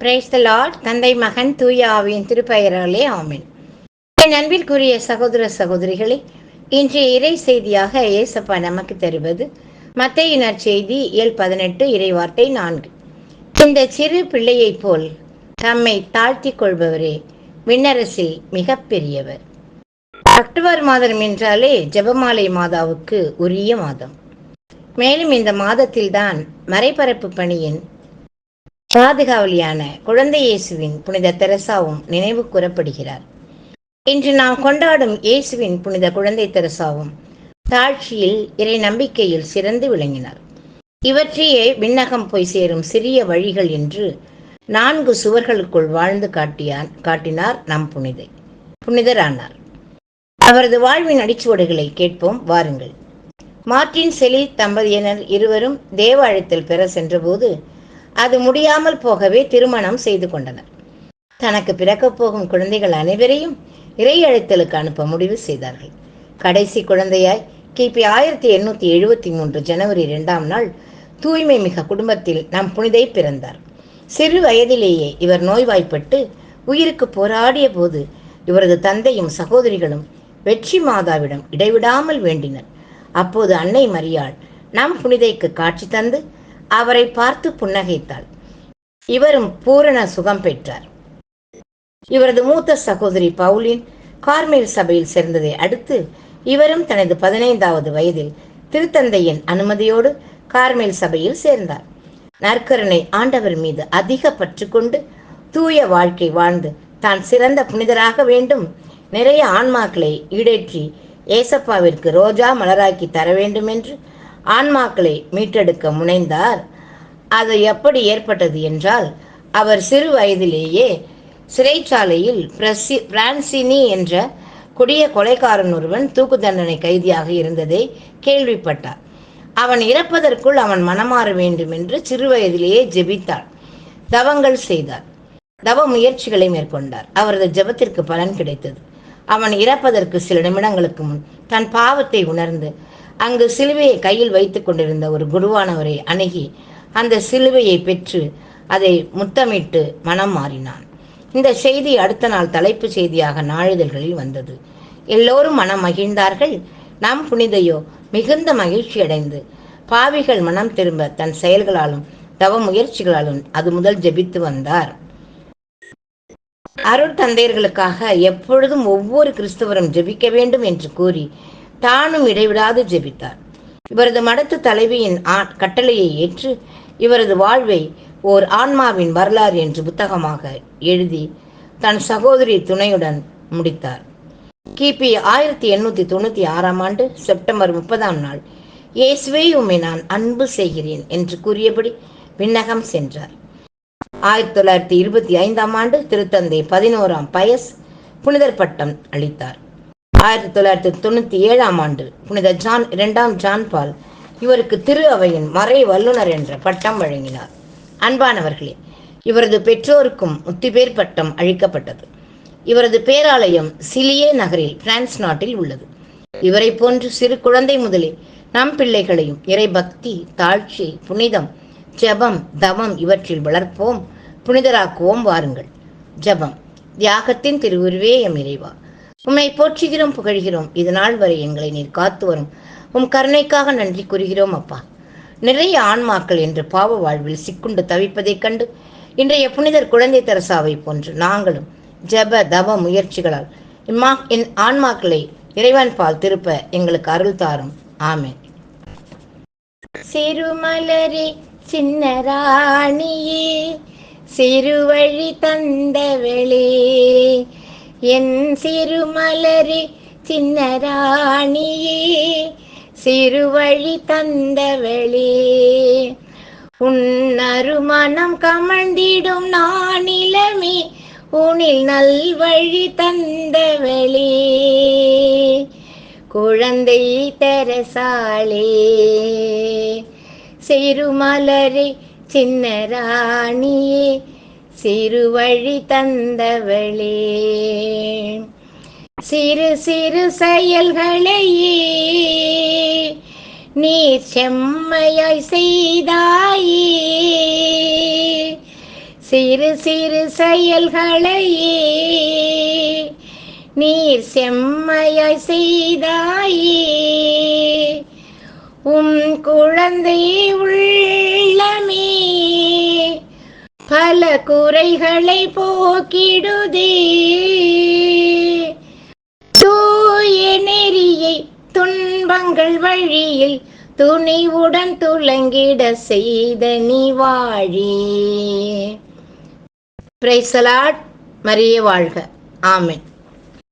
Brace த Lord தந்தை மகன் தூய ஆவியின் திருப்பெயராலே ஆமின். என் அன்பிற்குரிய சகோதர சகோதரிகளே இன்றைய இறை செய்தியாக ஏசப்பா நமக்கு தருவது மத்தையினர் செய்தி ஏழ் பதினெட்டு இறைவார்த்தை நான்கு. இந்த சிறு பிள்ளையைப் போல் தம்மை தாழ்த்தி கொள்பவரே விண்ணரசில் மிக பெரியவர் அக்டோபர் மாதம் என்றாலே ஜெபமாலை மாதாவுக்கு உரிய மாதம். மேலும் இந்த மாதத்தில்தான் மறைபரப்பு பணியின் பாதுகாவலியான குழந்தை இயேசுவின் புனித தெரசாவும் நினைவு கூறப்படுகிறார். இன்று நாம் கொண்டாடும் இயேசுவின் புனித குழந்தை தெரசாவும் தாழ்ச்சியில் இறை நம்பிக்கையில் சிறந்து விளங்கினார். இவற்றையே விண்ணகம் போய் சேரும் சிறிய வழிகள் என்று நான்கு சுவர்களுக்குள் வாழ்ந்து காட்டியான் காட்டினார் நம் புனிதை. புனிதரானார். அவரது வாழ்வின் அடிச்சுவடுகளை கேட்போம் வாருங்கள். மார்டின் செலி தம்பதியினர் இருவரும் தேவாலயத்தில் பெற சென்றபோது அது முடியாமல் போகவே திருமணம் செய்து கொண்டனர். தனக்கு பிறக்கப் போகும் குழந்தைகள் அனைவரையும் இறை அழைத்தலுக்கு அனுப்ப முடிவு செய்தார்கள். கடைசி குழந்தையாய் கிபி ஆயிரத்தி எண்ணூத்தி எழுபத்தி மூன்று ஜனவரி இரண்டாம் நாள் தூய்மை மிக குடும்பத்தில் நம் புனிதை பிறந்தார். சிறு வயதிலேயே இவர் நோய்வாய்ப்பட்டு உயிருக்கு போராடிய போது இவரது தந்தையும் சகோதரிகளும் வெற்றி மாதாவிடம் இடைவிடாமல் வேண்டினர். அப்போது அன்னை மரியாள் நம் புனிதைக்கு காட்சி தந்து அவரை பார்த்து புன்னகைத்தாள். இவரும் பூரண சுகம் பெற்றார். இவரது மூத்த சகோதரி பவுலின் கார்மேல் சபையில் சேர்ந்ததை அடுத்து இவரும் தனது பதினைந்தாவது வயதில் திருத்தந்தையின் அனுமதியோடு கார்மேல் சபையில் சேர்ந்தார். நற்கரனை ஆண்டவர் மீது அதிக பற்று கொண்டு தூய வாழ்க்கை வாழ்ந்து தான் சிறந்த புனிதராக வேண்டும். நிறைய ஆன்மாக்களை ஈடேற்றி ஏசப்பாவிற்கு ரோஜா மலராக்கி தர வேண்டும் என்று ஆன்மாக்களை மீட்டெடுக்க முனைந்தார். அது எப்படி ஏற்பட்டது என்றால் அவர் சிறு வயதிலேயே சிறைச்சாலையில் பிரசி பிரான்சினி என்ற கொடிய கொலைக்காரன் ஒருவன் தூக்கு தண்டனை கைதியாக இருந்ததை கேள்விப்பட்டார் அவன் இறப்பதற்குள் அவன் மனமாற வேண்டும் என்று சிறு வயதிலேயே ஜெபித்தாள். தவங்கள் செய்தார். தவ முயற்சிகளை மேற்கொண்டார். அவரது ஜெபத்திற்கு பலன் கிடைத்தது. அவன் இறப்பதற்கு சில நிமிடங்களுக்கு முன் தன் பாவத்தை உணர்ந்து அங்கு சிலுவையை கையில் வைத்துக் கொண்டிருந்த ஒரு குருவானவரை அணுகி அந்த சிலுவையை பெற்று அதை முத்தமிட்டு மனம் மாறினான். இந்த செய்தி அடுத்த நாள் தலைப்பு செய்தியாக நாளிதழ்களில் வந்தது. எல்லோரும் மனம் மகிழ்ந்தார்கள். நம் புனிதையோ மிகுந்த மகிழ்ச்சி அடைந்து பாவிகள் மனம் திரும்ப தன் செயல்களாலும் தவ முயற்சிகளாலும் அது முதல் ஜெபித்து வந்தார். அருட்தந்தையர்களுக்காக எப்பொழுதும் ஒவ்வொரு கிறிஸ்தவரும் ஜெபிக்க வேண்டும் என்று கூறி தானும் இடைவிடாது ஜெபித்தார். இவரது மடத்து தலைவியின் கட்டளையை ஏற்று இவரது வாழ்வை ஓர் ஆன்மாவின் வரலாறு என்று புத்தகமாக எழுதி தன் சகோதரி துணையுடன் முடித்தார். கிபி ஆயிரத்தி எண்ணூற்றி தொண்ணூற்றி ஆறாம் ஆண்டு செப்டம்பர் முப்பதாம் நாள் இயேசுவே உம்மை நான் அன்பு செய்கிறேன் என்று கூறியபடி விண்ணகம் சென்றார். ஆயிரத்தி தொள்ளாயிரத்தி இருபத்தி ஐந்தாம் ஆண்டு திருத்தந்தை பதினோராம் பயஸ் புனிதர் பட்டம் அளித்தார். ஆயிரத்தி தொள்ளாயிரத்தி தொண்ணூத்தி ஏழாம் ஆண்டு புனித ஜான் இரண்டாம் ஜான் பால் இவருக்கு திரு அவையின் மறை வல்லுநர் என்ற பட்டம் வழங்கினார். அன்பானவர்களே இவரது பெற்றோருக்கும் முத்திபேர் பட்டம் அளிக்கப்பட்டது இவரது பேராலயம் சிலியே நகரில் பிரான்ஸ் நாட்டில் உள்ளது. இவரை போன்று சிறு குழந்தை முதலே நம் பிள்ளைகளையும் இறை பக்தி தாழ்ச்சி புனிதம் ஜபம் தவம் இவற்றில் வளர்ப்போம் புனிதராக்குவோம் வாருங்கள். ஜபம் தியாகத்தின் திருவுருவே எம் இறைவா. உம்மை போற்றுகிறோம் புகழ்கிறோம். இது நாள் வரை எங்களை நீர் காத்து வரும். உம் கருணைக்காக நன்றி கூறுகிறோம் அப்பா. நிறைய ஆன்மாக்கள் என்று பாவ வாழ்வில் சிக்குண்டு தவிப்பதைக் கண்டு இன்றைய புனிதர் குழந்தை தரசாவை போன்று நாங்களும் ஜப தவ முயற்சிகளால் இம்மா என் ஆன்மாக்களை இறைவன் பால் திருப்ப எங்களுக்கு அருள் தாரும். ஆமே சிறுமலரே சின்ன ராணியே சிறுவழி தந்தவளே என் சிறுமலரி சின்னராணியே சிறுவழி தந்தவளே. உன்னருமணம் கமழ்ந்திடும் நானிலமே உனில் நல்வழி தந்தவளே. குழந்தை தரசாளே சிறுமலரே சின்னராணியே சிறுவழி தந்தவளே. சிறு சிறு செயல்களையே நீ செம்மையாய் செய்தாயே. சிறு சிறு செயல்களையே நீர் செம்மையாய் செய்தாயே. உம் குழந்தை உள்ள பல குறைகளை போக்கிடுதே. தூய நெறியை துன்பங்கள் வழியில் துணிவுடன் துளங்கிட செய்த நீ வாழி. பிரைசலாட் மரிய வாழ்க. ஆமென்.